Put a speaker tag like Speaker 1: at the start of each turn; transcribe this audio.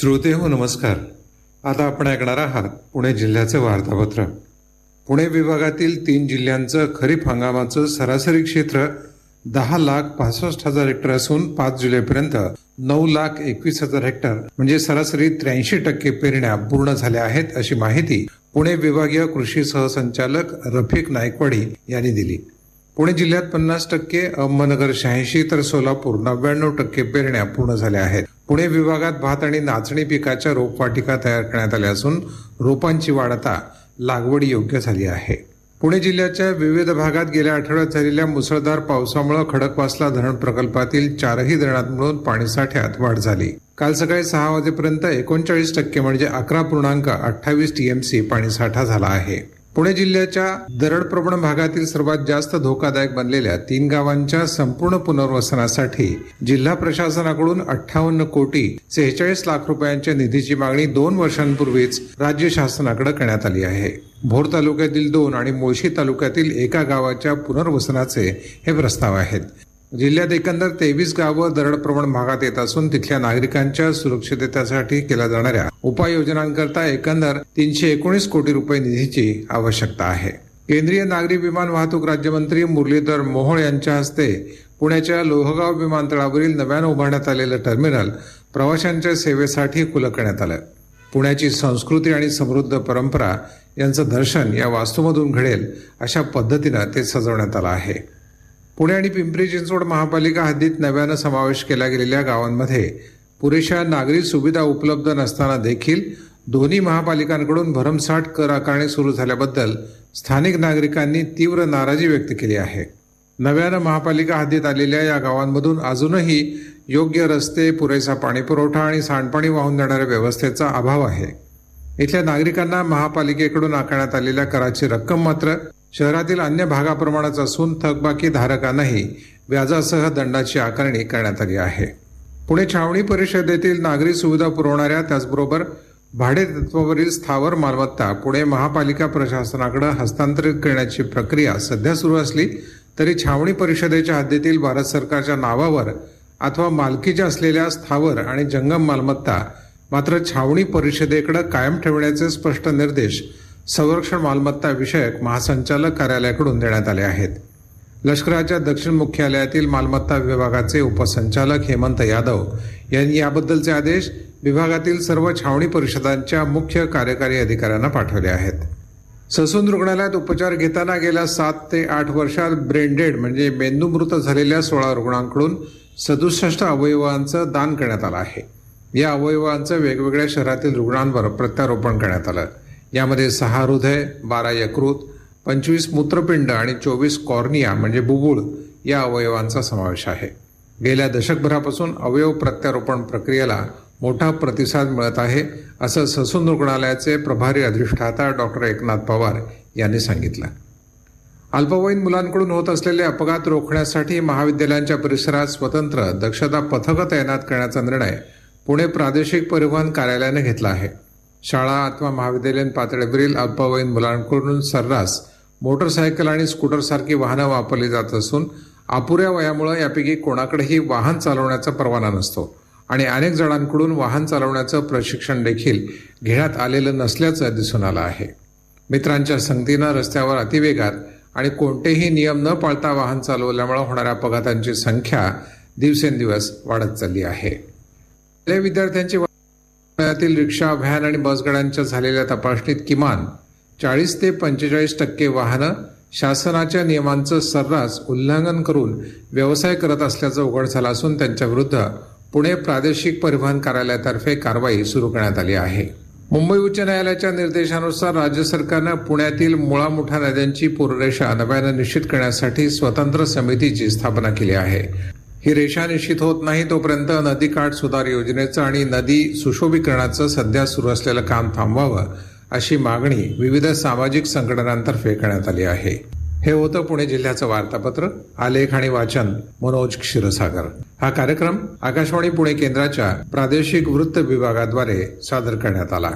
Speaker 1: श्रोते हो नमस्कार. आता आपण ऐकणार आहात पुणे जिल्ह्याचं वार्तापत्र. पुणे विभागातील तीन जिल्ह्यांचं खरीप हंगामाचं सरासरी क्षेत्र दहा लाख पासष्ट हजार हेक्टर असून पाच जुलैपर्यंत नऊ लाख एकवीस हजार हेक्टर म्हणजे सरासरी त्र्याऐंशी टक्के पेरण्या पूर्ण झाल्या आहेत अशी माहिती पुणे विभागीय कृषी सहसंचालक रफिक नायकवाडी यांनी दिली. पुणे जिल्ह्यात पन्नास टक्के अहमदनगर शहाऐंशी तर सोलापूर नव्याण्णव टक्के पेरण्या पूर्ण झाल्या आहेत. पुणे विभागात भात आणि नाचणी पिकाच्या रोपवाटिका तयार करण्यात आल्या असून रोपांची वाढ आता लागवड योग्य झाली आहे. पुणे जिल्ह्याच्या विविध भागात गेल्या आठवड्यात झालेल्या मुसळधार पावसामुळे खडकवासला धरण प्रकल्पातील चारही धरणात मिळून पाणीसाठ्यात वाढ झाली. काल सकाळी सहा वाजेपर्यंत एकोणचाळीस टक्के म्हणजे अकरा पूर्णांक अठ्ठावीस टीएमसी पाणीसाठा झाला आहे. पुणे जिल्ह्याच्या दरडप्रवण भागातील सर्वात जास्त धोकादायक बनलेल्या तीन गावांच्या संपूर्ण पुनर्वसनासाठी जिल्हा प्रशासनाकडून अठ्ठावन्न कोटी सेहेचाळीस लाख रुपयांच्या निधीची मागणी दोन वर्षांपूर्वीच राज्य शासनाकडे करण्यात आली आहे. भोर तालुक्यातील दोन आणि मुळशी तालुक्यातील एका गावाच्या पुनर्वसनाचे हे प्रस्ताव आहेत. जिल्ह्यात एकंदर तेवीस गावं दरडप्रवण भागात येत असून तिथल्या नागरिकांच्या सुरक्षिततेसाठी केल्या जाणाऱ्या उपाययोजनांकरता एकंदर तीनशे एकोणीस कोटी रुपये निधीची आवश्यकता आहे. केंद्रीय नागरी विमान वाहतूक राज्यमंत्री मुरलीधर मोहोळ यांच्या हस्ते पुण्याच्या लोहगाव विमानतळावरील नव्यानं उभारण्यात आलेलं टर्मिनल प्रवाशांच्या सेवेसाठी खुलं करण्यात आलं. पुण्याची संस्कृती आणि समृद्ध परंपरा यांचं दर्शन या वास्तूमधून घडेल अशा पद्धतीनं ते सजवण्यात आलं आहे. पुणे आणि पिंपरी चिंचवड महापालिका हद्दीत नव्यानं समावेश केल्या गेलेल्या गावांमध्ये पुरेशा नागरी सुविधा उपलब्ध नसताना देखील दोन्ही महापालिकांकडून भरमसाठ कर आकारणी सुरू झाल्याबद्दल स्थानिक नागरिकांनी तीव्र नाराजी व्यक्त केली आहे. नव्यानं महापालिका हद्दीत आलेल्या या गावांमधून अजूनही योग्य रस्ते पुरेसा पाणीपुरवठा आणि सांडपाणी वाहून जाणाऱ्या व्यवस्थेचा अभाव आहे. इथल्या नागरिकांना महापालिकेकडून आकारण्यात आलेल्या कराची रक्कम मात्र शहरातील अन्य भागाप्रमाणेच असून थकबाकी धारकांनाही व्याजासह दंडाची आकारणी करण्यात आली आहे. पुणे छावणी परिषदेतील नागरी सुविधा पुरवणाऱ्या त्याचबरोबर भाडेतत्वावरील स्थावर मालमत्ता पुणे महापालिका प्रशासनाकडे हस्तांतरित करण्याची प्रक्रिया सध्या सुरू असली तरी छावणी परिषदेच्या हद्दीतील भारत सरकारच्या नावावर अथवा मालकीच्या असलेल्या स्थावर आणि जंगम मालमत्ता मात्र छावणी परिषदेकडे कायम ठेवण्याचे स्पष्ट निर्देश संरक्षण मालमत्ता विषयक महासंचालक कार्यालयाकडून देण्यात आले आहेत. लष्कराच्या दक्षिण मुख्यालयातील मालमत्ता विभागाचे उपसंचालक हेमंत यादव यांनी याबद्दलचे आदेश विभागातील सर्व छावणी परिषदांच्या मुख्य कार्यकारी अधिकाऱ्यांना पाठवले आहेत. ससून रुग्णालयात उपचार घेताना गेल्या सात ते आठ वर्षात ब्रेनडेड म्हणजे मेंदूमृत झालेल्या सोळा रुग्णांकडून सदुसष्ट अवयवांचं दान करण्यात आलं आहे. या अवयवांचं वेगवेगळ्या शहरातील रुग्णांवर प्रत्यारोपण करण्यात आलं. यामध्ये सहा हृदय बारा यकृत पंचवीस मूत्रपिंड आणि चोवीस कॉर्निया म्हणजे बुबुळ या अवयवांचा समावेश आहे. गेल्या दशकभरापासून अवयव प्रत्यारोपण प्रक्रियेला मोठा प्रतिसाद मिळत आहे असं ससून रुग्णालयाचे प्रभारी अधिष्ठाता डॉक्टर एकनाथ पवार यांनी सांगितलं. अल्पवयीन मुलांकडून होत असलेले अपघात रोखण्यासाठी महाविद्यालयांच्या परिसरात स्वतंत्र दक्षता पथकं तैनात करण्याचा निर्णय पुणे प्रादेशिक परिवहन कार्यालयाने घेतला आहे. शाळा अथवा महाविद्यालयीन पातळीवरील अल्पवयीन मुलांकडून सर्रास मोटरसायकल आणि स्कूटरसारखी वाहनं वापरली जात असून अपुऱ्या वयामुळे यापैकी कोणाकडेही वाहन चालवण्याचा परवाना नसतो आणि अनेक जणांकडून वाहन चालवण्याचं प्रशिक्षण देखील घेण्यात आलेलं नसल्याचं दिसून आलं आहे. मित्रांच्या संगतीनं रस्त्यावर अतिवेगात आणि कोणतेही नियम न पाळता वाहन चालवल्यामुळे होणाऱ्या अपघातांची संख्या दिवसेंदिवस वाढत चालली आहे. विद्यार्थ्यांची पुण्यातील रिक्षा व्हॅन आणि बसगाड्यांच्या झालेल्या तपासणीत किमान चाळीस ते पंचेचाळीस टक्के वाहनं शासनाच्या नियमांचं सर्रास उल्लंघन करून व्यवसाय करत असल्याचं उघड झालं असून त्यांच्याविरुद्ध पुणे प्रादेशिक परिवहन कार्यालयातर्फे कारवाई सुरू करण्यात आली आहे. मुंबई उच्च न्यायालयाच्या निर्देशानुसार राज्य सरकारनं पुण्यातील मुळा मुठा नद्यांची पूररेषा नव्यानं निश्चित करण्यासाठी स्वतंत्र समितीची स्थापना केली आहे. ही रेषा निश्चित होत नाही तोपर्यंत नदीकाठ सुधार योजनेचं आणि नदी सुशोभीकरणाचं सध्या सुरू असलेलं काम थांबवावं अशी मागणी विविध सामाजिक संघटनांतर्फे करण्यात आली आहे. हे होतं पुणे जिल्ह्याचं वार्तापत्र आलेख आणि वाचन मनोज क्षीरसागर. हा कार्यक्रम आकाशवाणी पुणे केंद्राच्या प्रादेशिक वृत्त विभागाद्वारे सादर करण्यात आला.